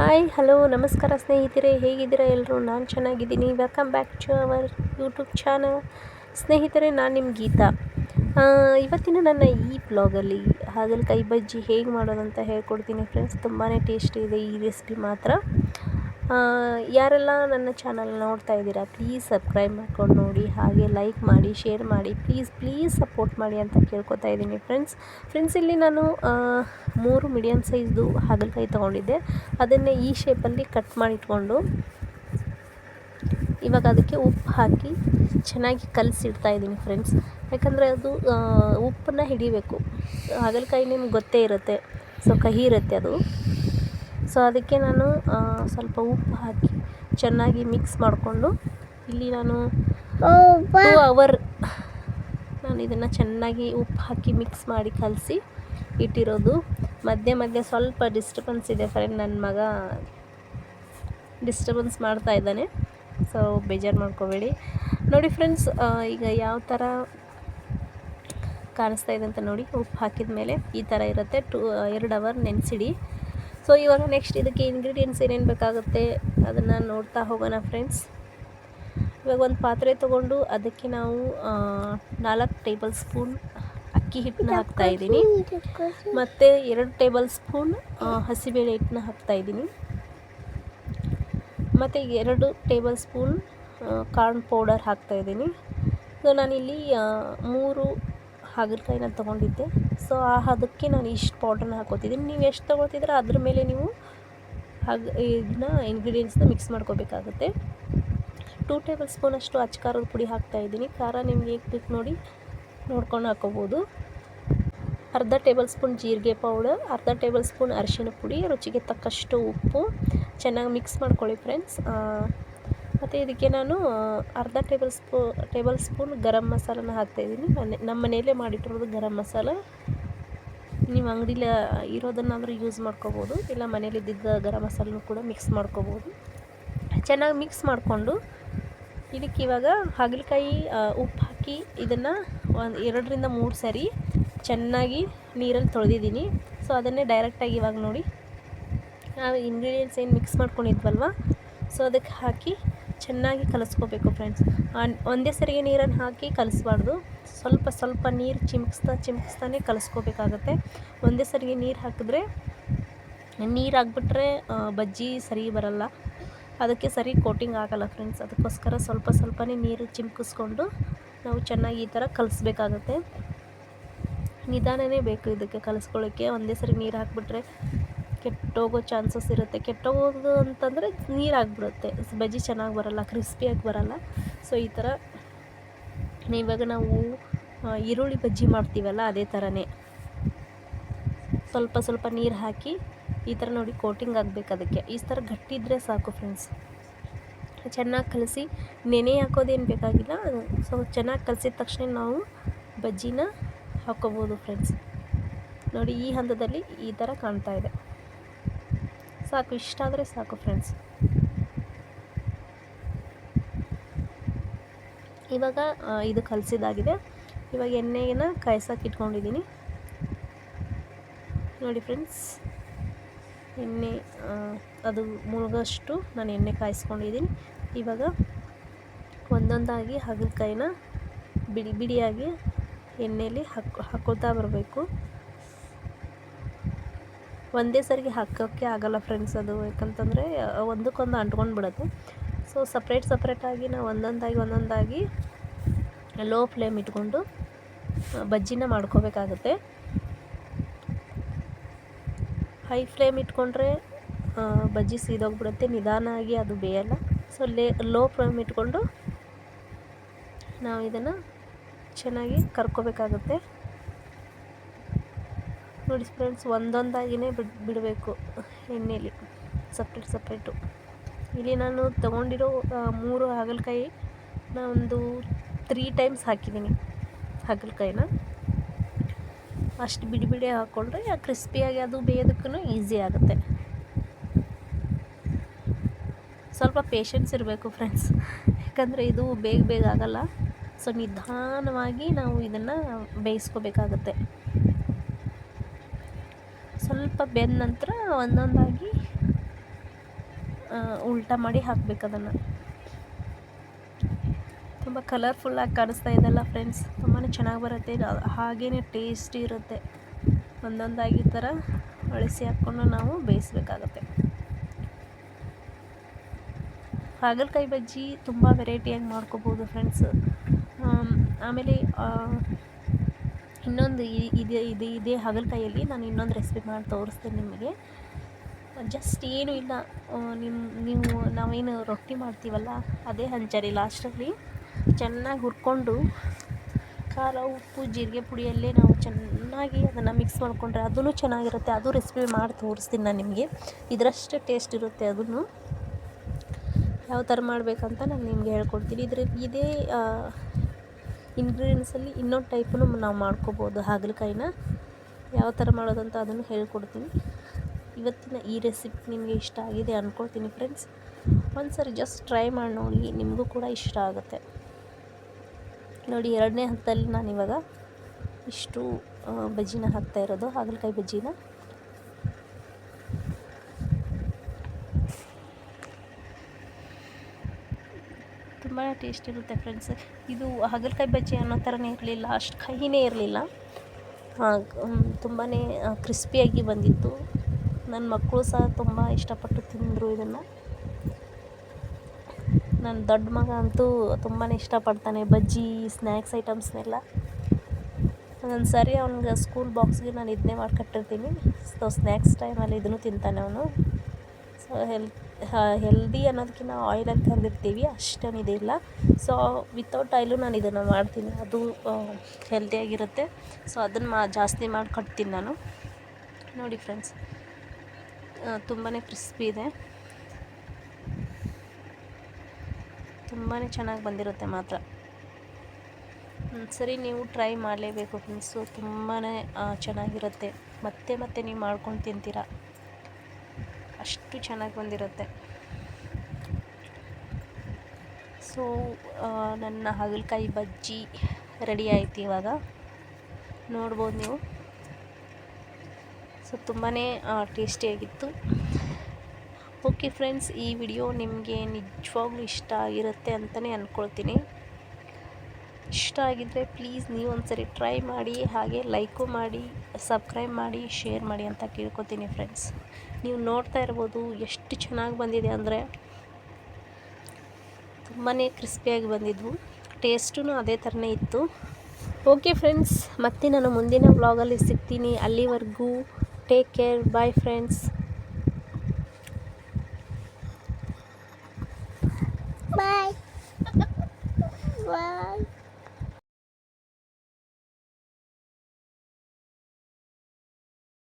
Hi hello ನಮಸ್ಕಾರ ಸ್ನೇಹಿತರೆ, ಹೇಗಿದ್ದೀರಾ ಎಲ್ಲರೂ? ನಾನು ಚೆನ್ನಾಗಿದ್ದೀನಿ. Welcome back to our YouTube channel ಸ್ನೇಹಿತರೆ, ನಾನು ನಿಮ್ಮ ಗೀತಾ. ಇವತ್ತಿನ ನನ್ನ ಈ ಬ್ಲಾಗಲ್ಲಿ ಕೈ ಬಜ್ಜಿ ಹೇಗೆ ಮಾಡೋದಂತ ಹೇಳ್ಕೊಡ್ತೀನಿ. ಫ್ರೆಂಡ್ಸ್ ತುಂಬಾ ಟೇಸ್ಟಿ ಇದೆ ಈ ರೆಸಿಪಿ ಮಾತ್ರ. ಯಾರೆಲ್ಲ ನನ್ನ ಚಾನಲ್ ನೋಡ್ತಾ ಇದ್ದೀರಾ ಪ್ಲೀಸ್ ಸಬ್ಸ್ಕ್ರೈಬ್ ಮಾಡ್ಕೊಂಡು ನೋಡಿ, ಹಾಗೆ ಲೈಕ್ ಮಾಡಿ ಶೇರ್ ಮಾಡಿ ಪ್ಲೀಸ್ ಪ್ಲೀಸ್ ಸಪೋರ್ಟ್ ಮಾಡಿ ಅಂತ ಕೇಳ್ಕೊತಾ ಇದ್ದೀನಿ ಫ್ರೆಂಡ್ಸ್ ಫ್ರೆಂಡ್ಸ್ ಇಲ್ಲಿ ನಾನು ಮೂರು ಮೀಡಿಯಮ್ ಸೈಜ್ದು ಹಾಗಲಕಾಯಿ ತೊಗೊಂಡಿದ್ದೆ. ಅದನ್ನೇ ಈ ಶೇಪಲ್ಲಿ ಕಟ್ ಮಾಡಿಟ್ಕೊಂಡು ಇವಾಗ ಅದಕ್ಕೆ ಉಪ್ಪು ಹಾಕಿ ಚೆನ್ನಾಗಿ ಕಲಸಿಡ್ತಾ ಇದ್ದೀನಿ ಫ್ರೆಂಡ್ಸ್ ಯಾಕಂದರೆ ಅದು ಉಪ್ಪನ್ನು ಉಪ್ಪನ್ನ ಹಿಡಿಬೇಕು. ಹಾಗಲಕಾಯಿ ನಿಮ್ಗೆ ಗೊತ್ತೇ ಇರುತ್ತೆ ಸೊ ಕಹಿ ಇರುತ್ತೆ ಅದು. ಸೊ ಅದಕ್ಕೆ ನಾನು ಸ್ವಲ್ಪ ಉಪ್ಪು ಹಾಕಿ ಚೆನ್ನಾಗಿ ಮಿಕ್ಸ್ ಮಾಡಿಕೊಂಡು ಇಲ್ಲಿ ನಾನು ಟೂ ಅವರ್ ನಾನು ಇದನ್ನು ಚೆನ್ನಾಗಿ ಉಪ್ಪು ಹಾಕಿ ಮಿಕ್ಸ್ ಮಾಡಿ ಕಲಸಿ ಇಟ್ಟಿರೋದು. ಮಧ್ಯೆ ಮಧ್ಯೆ ಸ್ವಲ್ಪ ಡಿಸ್ಟರ್ಬೆನ್ಸ್ ಇದೆ ಫ್ರೆಂಡ್ ನನ್ನ ಮಗ ಡಿಸ್ಟರ್ಬೆನ್ಸ್ ಮಾಡ್ತಾ ಇದ್ದಾನೆ. ಸೊ ಬೇಜಾರು ಮಾಡ್ಕೋಬೇಡಿ. ನೋಡಿ ಫ್ರೆಂಡ್ಸ್ ಈಗ ಯಾವ ಥರ ಕಾಣಿಸ್ತಾ ಇದೆ ಅಂತ ನೋಡಿ. ಉಪ್ಪು ಹಾಕಿದ ಮೇಲೆ ಈ ಥರ ಇರುತ್ತೆ. ಟೂ ಎರಡು ಅವರ್ ನೆನೆಸಿಡಿ. ಸೊ ಇವಾಗ ನೆಕ್ಸ್ಟ್ ಇದಕ್ಕೆ ಇಂಗ್ರೀಡಿಯೆಂಟ್ಸ್ ಏನೇನು ಬೇಕಾಗುತ್ತೆ ಅದನ್ನು ನೋಡ್ತಾ ಹೋಗೋಣ ಫ್ರೆಂಡ್ಸ್ ಇವಾಗ ಒಂದು ಪಾತ್ರೆ ತೊಗೊಂಡು ಅದಕ್ಕೆ ನಾವು ನಾಲ್ಕು ಟೇಬಲ್ ಸ್ಪೂನ್ ಅಕ್ಕಿ ಹಿಟ್ಟನ್ನ ಹಾಕ್ತಾ ಇದ್ದೀನಿ. ಮತ್ತು ಎರಡು ಟೇಬಲ್ ಸ್ಪೂನ್ ಹಸಿಬೇಳೆ ಹಿಟ್ಟನ್ನ ಹಾಕ್ತಾ ಇದ್ದೀನಿ. ಮತ್ತು ಎರಡು ಟೇಬಲ್ ಸ್ಪೂನ್ ಕಾರ್ನ್ ಪೌಡರ್ ಹಾಕ್ತಾ ಇದ್ದೀನಿ. ಸೊ ನಾನಿಲ್ಲಿ ಮೂರು ಹಾಗಲಕಾಯಿನ ತೊಗೊಂಡಿದ್ದೆ. ಸೊ ಆ ಅದಕ್ಕೆ ನಾನು ಇಷ್ಟು ಪೌಡ್ರನ್ನ ಹಾಕೋತಿದ್ದೀನಿ. ನೀವು ಎಷ್ಟು ತೊಗೊಳ್ತಿದ್ರೆ ಅದ್ರ ಮೇಲೆ ನೀವು ಹಾಗೆ, ಇದನ್ನ ಇಂಗ್ರೀಡಿಯೆಂಟ್ಸ್ನ ಮಿಕ್ಸ್ ಮಾಡ್ಕೋಬೇಕಾಗುತ್ತೆ. ಟೂ ಟೇಬಲ್ ಸ್ಪೂನಷ್ಟು ಅಚ್ಚ ಖಾರದ ಪುಡಿ ಹಾಕ್ತಾ ಇದ್ದೀನಿ. ಖಾರ ನಿಮ್ಗೆ ಹೇಗೆ ಬೇಕು ನೋಡಿ ನೋಡ್ಕೊಂಡು ಹಾಕೋಬೋದು. ಅರ್ಧ ಟೇಬಲ್ ಸ್ಪೂನ್ ಜೀರಿಗೆ ಪೌಡರ್ ಅರ್ಧ ಟೇಬಲ್ ಸ್ಪೂನ್ ಅರಿಶಿನ ಪುಡಿ, ರುಚಿಗೆ ತಕ್ಕಷ್ಟು ಉಪ್ಪು. ಚೆನ್ನಾಗಿ ಮಿಕ್ಸ್ ಮಾಡ್ಕೊಳ್ಳಿ ಫ್ರೆಂಡ್ಸ್ ಮತ್ತು ಇದಕ್ಕೆ ನಾನು ಅರ್ಧ ಟೇಬಲ್ ಸ್ಪೂ ಟೇಬಲ್ ಸ್ಪೂನ್ ಗರಂ ಮಸಾಲನ ಹಾಕ್ತಾಯಿದ್ದೀನಿ ಮನೆ, ನಮ್ಮ ಮನೆಯಲ್ಲೇ ಮಾಡಿಟ್ಟಿರೋದು ಗರಂ ಮಸಾಲ. ನೀವು ಅಂಗಡಿಲಿ ಇರೋದನ್ನಾದರೂ ಯೂಸ್ ಮಾಡ್ಕೋಬೋದು. ಇಲ್ಲ ಮನೇಲಿದ್ದಿದ್ದ ಗರಂ ಮಸಾಲನೂ ಕೂಡ ಮಿಕ್ಸ್ ಮಾಡ್ಕೋಬೋದು. ಚೆನ್ನಾಗಿ ಮಿಕ್ಸ್ ಮಾಡಿಕೊಂಡು, ಇದಕ್ಕೆ ಇವಾಗ ಹಾಗಲಕಾಯಿ ಉಪ್ಪು ಹಾಕಿ ಇದನ್ನು ಒಂದು ಎರಡರಿಂದ ಮೂರು ಸರಿ ಚೆನ್ನಾಗಿ ನೀರಲ್ಲಿ ತೊಳೆದಿದ್ದೀನಿ. ಸೊ ಅದನ್ನೇ ಡೈರೆಕ್ಟಾಗಿ ಇವಾಗ ನೋಡಿ. ನಾವು ಇಂಗ್ರೀಡಿಯೆಂಟ್ಸ್ ಏನು ಮಿಕ್ಸ್ ಮಾಡ್ಕೊಂಡಿದ್ವಲ್ವ? ಸೊ ಅದಕ್ಕೆ ಹಾಕಿ ಚೆನ್ನಾಗಿ ಕಲಿಸ್ಕೋಬೇಕು ಫ್ರೆಂಡ್ಸ್ ಒಂದೇ ಸರಿಗೆ ನೀರನ್ನು ಹಾಕಿ ಕಲಿಸ್ಬಾರ್ದು. ಸ್ವಲ್ಪ ಸ್ವಲ್ಪ ನೀರು ಚಿಮ್ಕಿಸ್ತಾ ಚಿಮ್ಕಿಸ್ತಾನೆ ಕಲಿಸ್ಕೋಬೇಕಾಗತ್ತೆ. ಒಂದೇ ಸರಿಗೆ ನೀರು ಹಾಕಿದ್ರೆ, ನೀರು ಹಾಕ್ಬಿಟ್ರೆ ಬಜ್ಜಿ ಸರಿ ಬರಲ್ಲ. ಅದಕ್ಕೆ ಸರಿ ಕೋಟಿಂಗ್ ಆಗಲ್ಲ ಫ್ರೆಂಡ್ಸ್ ಅದಕ್ಕೋಸ್ಕರ ಸ್ವಲ್ಪ ಸ್ವಲ್ಪನೇ ನೀರು ಚಿಮ್ಕಿಸ್ಕೊಂಡು ನಾವು ಚೆನ್ನಾಗಿ ಈ ಥರ ಕಲಿಸ್ಬೇಕಾಗತ್ತೆ. ನಿಧಾನನೇ ಬೇಕು ಇದಕ್ಕೆ ಕಲಿಸ್ಕೊಳ್ಳೋಕ್ಕೆ. ಒಂದೇ ಸರಿ ನೀರು ಹಾಕಿಬಿಟ್ರೆ ಕೆಟ್ಟೋಗೋ ಚಾನ್ಸಸ್ ಇರುತ್ತೆ. ಕೆಟ್ಟೋಗೋದು ಅಂತಂದರೆ ನೀರಾಗ್ಬಿಡುತ್ತೆ. ಬಜ್ಜಿ ಚೆನ್ನಾಗಿ ಬರಲ್ಲ, ಕ್ರಿಸ್ಪಿಯಾಗಿ ಬರಲ್ಲ. ಸೊ ಈ ಥರ ಇವಾಗ ನಾವು ಈರುಳ್ಳಿ ಬಜ್ಜಿ ಮಾಡ್ತೀವಲ್ಲ, ಅದೇ ಥರನೇ. ಸ್ವಲ್ಪ ಸ್ವಲ್ಪ ನೀರು ಹಾಕಿ ಈ ಥರ ನೋಡಿ ಕೋಟಿಂಗ್ ಆಗಬೇಕು ಅದಕ್ಕೆ. ಈ ಥರ ಗಟ್ಟಿದ್ರೆ ಸಾಕು ಫ್ರೆಂಡ್ಸ್ ಚೆನ್ನಾಗಿ ಕಲಸಿ, ನೆನೆ ಹಾಕೋದೇನು ಬೇಕಾಗಿಲ್ಲ. ಸೊ ಚೆನ್ನಾಗಿ ಕಲಸಿದ ತಕ್ಷಣ ನಾವು ಬಜ್ಜಿನ ಹಾಕ್ಕೋಬೋದು ಫ್ರೆಂಡ್ಸ್ ನೋಡಿ ಈ ಹಂತದಲ್ಲಿ ಈ ಥರ ಕಾಣ್ತಾ ಇದೆ. ಸಾಕು, ಇಷ್ಟ ಆದರೆ ಸಾಕು ಫ್ರೆಂಡ್ಸ್ ಇವಾಗ ಇದು ಕಲಸಿದಾಗಿದೆ ಇವಾಗ ಎಣ್ಣೆನ ಕಾಯ್ಸಕ್ಕೆ ಇಟ್ಕೊಂಡಿದ್ದೀನಿ. ನೋಡಿ ಫ್ರೆಂಡ್ಸ್ ಎಣ್ಣೆ ಅದು ಮುಳುಗೋಷ್ಟು ನಾನು ಎಣ್ಣೆ ಕಾಯಿಸ್ಕೊಂಡಿದ್ದೀನಿ. ಇವಾಗ ಒಂದೊಂದಾಗಿ ಹಾಗಲಕಾಯಿನ ಬಿಡಿ, ಬಿಡಿಯಾಗಿ ಎಣ್ಣೆಯಲ್ಲಿ ಹಾಕ್ ಹಾಕೋತಾ ಬರಬೇಕು. ಒಂದೇ ಸರಿಗೆ ಹಾಕೋಕ್ಕೆ ಆಗಲ್ಲ ಫ್ರೆಂಡ್ಸ್ ಅದು. ಯಾಕಂತಂದರೆ ಒಂದಕ್ಕೊಂದು ಅಂಟ್ಕೊಂಡು ಬಿಡುತ್ತೆ ಸೊ ಸಪ್ರೇಟ್ ಸಪ್ರೇಟಾಗಿ ನಾವು ಒಂದೊಂದಾಗಿ ಒಂದೊಂದಾಗಿ ಲೋ ಫ್ಲೇಮ್ ಇಟ್ಕೊಂಡು ಬಜ್ಜಿನ ಮಾಡ್ಕೋಬೇಕಾಗುತ್ತೆ. ಹೈ ಫ್ಲೇಮ್ ಇಟ್ಕೊಂಡ್ರೆ ಬಜ್ಜಿ ಸೀದೋಗ್ಬಿಡುತ್ತೆ. ನಿಧಾನಾಗಿ ಅದು ಬೇಯಲ್ಲ. ಸೊ ಲೇ ಲೋ ಫ್ಲೇಮ್ ಇಟ್ಕೊಂಡು ನಾವು ಇದನ್ನು ಚೆನ್ನಾಗಿ ಕರ್ಕೋಬೇಕಾಗುತ್ತೆ. ನೋಡಿ ಫ್ರೆಂಡ್ಸ್ ಒಂದೊಂದಾಗಿಯೇ ಬಿಡ್, ಬಿಡಬೇಕು ಎಣ್ಣೆಯಲ್ಲಿ ಸಪ್ರೇಟ್ ಸಪ್ರೇಟು ಇಲ್ಲಿ ನಾನು ತೊಗೊಂಡಿರೋ ಮೂರು ಹಾಗಲಕಾಯಿ ಒಂದು ತ್ರೀ ಟೈಮ್ಸ್ ಹಾಕಿದ್ದೀನಿ. ಹಾಗಲಕಾಯಿನ. ಅಷ್ಟು ಬಿಡಿ ಬಿಡಿ ಹಾಕ್ಕೊಂಡ್ರೆ ಕ್ರಿಸ್ಪಿಯಾಗಿ ಅದು ಬೇಯೋದಕ್ಕೂ ಈಸಿ ಆಗುತ್ತೆ. ಸ್ವಲ್ಪ ಪೇಷನ್ಸ್ ಇರಬೇಕು ಫ್ರೆಂಡ್ಸ್ ಯಾಕಂದರೆ ಇದು ಬೇಗ ಬೇಗ ಆಗಲ್ಲ. ಸೊ ನಿಧಾನವಾಗಿ ನಾವು ಇದನ್ನು ಬೇಯಿಸ್ಕೋಬೇಕಾಗತ್ತೆ. ಸ್ವಲ್ಪ ಬೆಂದ ನಂತರ ಒಂದೊಂದಾಗಿ ಉಲ್ಟಾ ಮಾಡಿ ಹಾಕಬೇಕು ಅದನ್ನು. ತುಂಬ ಕಲರ್ಫುಲ್ಲಾಗಿ ಕಾಣಿಸ್ತಾ ಇದೆಲ್ಲ ಫ್ರೆಂಡ್ಸ್ ತುಂಬಾ ಚೆನ್ನಾಗಿ ಬರುತ್ತೆ. ಹಾಗೇ ಟೇಸ್ಟಿ ಇರುತ್ತೆ. ಒಂದೊಂದಾಗಿ ಥರ ಅಳಿಸಿ ಹಾಕ್ಕೊಂಡು ನಾವು ಬೇಯಿಸ್ಬೇಕಾಗತ್ತೆ. ಹಾಗಲಕಾಯಿ ಬಜ್ಜಿ ತುಂಬ ವೆರೈಟಿಯಾಗಿ ಮಾಡ್ಕೋಬೋದು ಫ್ರೆಂಡ್ಸ್ ಆಮೇಲೆ ಇನ್ನೊಂದು ಇದೆ ಇದೆ, ಇದೇ ಹಾಗಲಕಾಯಲ್ಲಿ ನಾನು ಇನ್ನೊಂದು ರೆಸಿಪಿ ಮಾಡಿ ತೋರಿಸ್ತೀನಿ ನಿಮಗೆ. ಜಸ್ಟ್ ಏನೂ ಇಲ್ಲ. ನಿಮ್ಮ ನೀವು, ನಾವೇನು ರೊಟ್ಟಿ ಮಾಡ್ತೀವಲ್ಲ, ಅದೇ ಹಂಚರಿ ಲಾಸ್ಟಲ್ಲಿ ಚೆನ್ನಾಗಿ ಹುರ್ಕೊಂಡು ಖಾರ, ಉಪ್ಪು, ಜೀರಿಗೆ ಪುಡಿಯಲ್ಲೇ ನಾವು ಚೆನ್ನಾಗಿ ಅದನ್ನು ಮಿಕ್ಸ್ ಮಾಡಿಕೊಂಡ್ರೆ ಅದೂ ಚೆನ್ನಾಗಿರುತ್ತೆ. ಅದು ರೆಸಿಪಿ ಮಾಡಿ ತೋರಿಸ್ತೀನಿ ನಾನು ನಿಮಗೆ. ಇದರಷ್ಟು ಟೇಸ್ಟ್ ಇರುತ್ತೆ ಅದನ್ನು ಯಾವ ಥರ ಮಾಡಬೇಕಂತ ನಾನು ನಿಮಗೆ ಹೇಳ್ಕೊಡ್ತೀನಿ. ಇದ್ರ ಇದೇ ಇಂಗ್ರೀಡಿಯೆಂಟ್ಸಲ್ಲಿ ಇನ್ನೊಂದು ಟೈಪನ್ನು ನಾವು ಮಾಡ್ಕೋಬೋದು. ಹಾಗಲಕಾಯಿನ ಯಾವ ಥರ ಮಾಡೋದಂತ ಅದನ್ನು ಹೇಳ್ಕೊಡ್ತೀನಿ. ಇವತ್ತಿನ ಈ ರೆಸಿಪಿ ನಿಮಗೆ ಇಷ್ಟ ಆಗಿದೆ ಅಂದ್ಕೊಳ್ತೀನಿ ಫ್ರೆಂಡ್ಸ್. ಒಂದು ಸರಿ ಜಸ್ಟ್ ಟ್ರೈ ಮಾಡಿ ನೋಡಿ, ನಿಮಗೂ ಕೂಡ ಇಷ್ಟ ಆಗುತ್ತೆ. ನೋಡಿ, ಎರಡನೇ ಹಂತದಲ್ಲಿ ನಾನು ಇವಾಗ ಇಷ್ಟು ಬಜ್ಜಿನ ಹಾಕ್ತಾ ಇರೋದು, ಹಾಗಲಕಾಯಿ ಬಜ್ಜಿನ. ತುಂಬ ಟೇಸ್ಟ್ ಇರುತ್ತೆ ಫ್ರೆಂಡ್ಸ್ ಇದು ಹಾಗಲಕಾಯಿ ಬಜ್ಜಿ ಅನ್ನೋ ಥರನೇ ಇರಲಿಲ್ಲ, ಅಷ್ಟು ಕಹಿನೇ ಇರಲಿಲ್ಲ. ತುಂಬಾ ಕ್ರಿಸ್ಪಿಯಾಗಿ ಬಂದಿತ್ತು. ನನ್ನ ಮಕ್ಕಳು ಸಹ ತುಂಬ ಇಷ್ಟಪಟ್ಟು ತಿಂದರು ಇದನ್ನು. ನನ್ನ ದೊಡ್ಡ ಮಗ ಅಂತೂ ತುಂಬಾ ಇಷ್ಟಪಡ್ತಾನೆ, ಬಜ್ಜಿ ಸ್ನ್ಯಾಕ್ಸ್ ಐಟಮ್ಸ್ನೆಲ್ಲ ಒಂದೊಂದು ಸಾರಿ ಅವ್ನಿಗೆ ಸ್ಕೂಲ್ ಬಾಕ್ಸ್ಗೆ ನಾನು ಇದನ್ನೇ ಮಾಡಿಕೊಟ್ಟಿರ್ತೀನಿ. ಸೊ ಸ್ನ್ಯಾಕ್ಸ್ ಟೈಮಲ್ಲಿ ಇದನ್ನು ತಿಂತಾನೆ ಅವನು. ಹೆಲ್ ಹೆಲ್ದಿ ಅನ್ನೋದಕ್ಕಿಂತ ಆಯಿಲಲ್ಲಿ ಕರೆದಿರ್ತೀವಿ ಅಷ್ಟೇನು ಇದಿಲ್ಲ ಸೊ ವಿತೌಟ್ ಆಯಿಲು ನಾನು ಇದನ್ನು ಮಾಡ್ತೀನಿ. ಅದು ಹೆಲ್ದಿಯಾಗಿರುತ್ತೆ ಸೊ ಅದನ್ನು ಮಾ, ಜಾಸ್ತಿ ಮಾಡಿ ಕಟ್ತೀನಿ ನಾನು. ನೋಡಿ ಫ್ರೆಂಡ್ಸ್ ತುಂಬಾ ಕ್ರಿಸ್ಪಿ ಇದೆ. ತುಂಬಾ ಚೆನ್ನಾಗಿ ಬಂದಿರುತ್ತೆ ಮಾತ್ರ. ಸರಿ, ನೀವು ಟ್ರೈ ಮಾಡಲೇಬೇಕು ಫ್ರೆಂಡ್ಸು ತುಂಬಾ ಚೆನ್ನಾಗಿರುತ್ತೆ. ಮತ್ತೆ ಮತ್ತೆ ನೀವು ಮಾಡ್ಕೊಂಡು ತಿಂತೀರಾ. ಅಷ್ಟು ಚೆನ್ನಾಗಿ ಬಂದಿರುತ್ತೆ. ಸೊ ನನ್ನ ಹಾಗಲಕಾಯಿ ಬಜ್ಜಿ ರೆಡಿ ಆಯಿತು ಇವಾಗ. ನೋಡ್ಬೋದು ನೀವು. ಸೊ ತುಂಬಾ ಟೇಸ್ಟಿಯಾಗಿತ್ತು ಓಕೆ ಫ್ರೆಂಡ್ಸ್ ಈ ವಿಡಿಯೋ ನಿಮಗೆ ನಿಜವಾಗ್ಲೂ ಇಷ್ಟ ಆಗಿರುತ್ತೆ ಅಂತಲೇ ಅಂದ್ಕೊಳ್ತೀನಿ ಇಷ್ಟ ಆಗಿದ್ದರೆ ಪ್ಲೀಸ್ ನೀವು ಒಂದ್ಸರಿ ಟ್ರೈ ಮಾಡಿ, ಹಾಗೆ ಲೈಕು ಮಾಡಿ. ಸಬ್ಸ್ಕ್ರೈಬ್ ಮಾಡಿ, ಶೇರ್ ಮಾಡಿ ಅಂತ ಕೇಳ್ಕೊತೀನಿ ಫ್ರೆಂಡ್ಸ್ ನೀವು ನೋಡ್ತಾ ಇರ್ಬೋದು ಎಷ್ಟು ಚೆನ್ನಾಗಿ ಬಂದಿದೆ ಅಂದರೆ ತುಂಬಾ ಕ್ರಿಸ್ಪಿಯಾಗಿ ಬಂದಿದ್ವು. ಟೇಸ್ಟೂ ಅದೇ ಥರನೇ ಇತ್ತು. ಓಕೆ ಫ್ರೆಂಡ್ಸ್ ಮತ್ತೆ ನಾನು ಮುಂದಿನ ಬ್ಲಾಗಲ್ಲಿ ಸಿಗ್ತೀನಿ. ಅಲ್ಲಿವರೆಗೂ ಟೇಕ್ ಕೇರ್ ಬಾಯ್ ಫ್ರೆಂಡ್ಸ್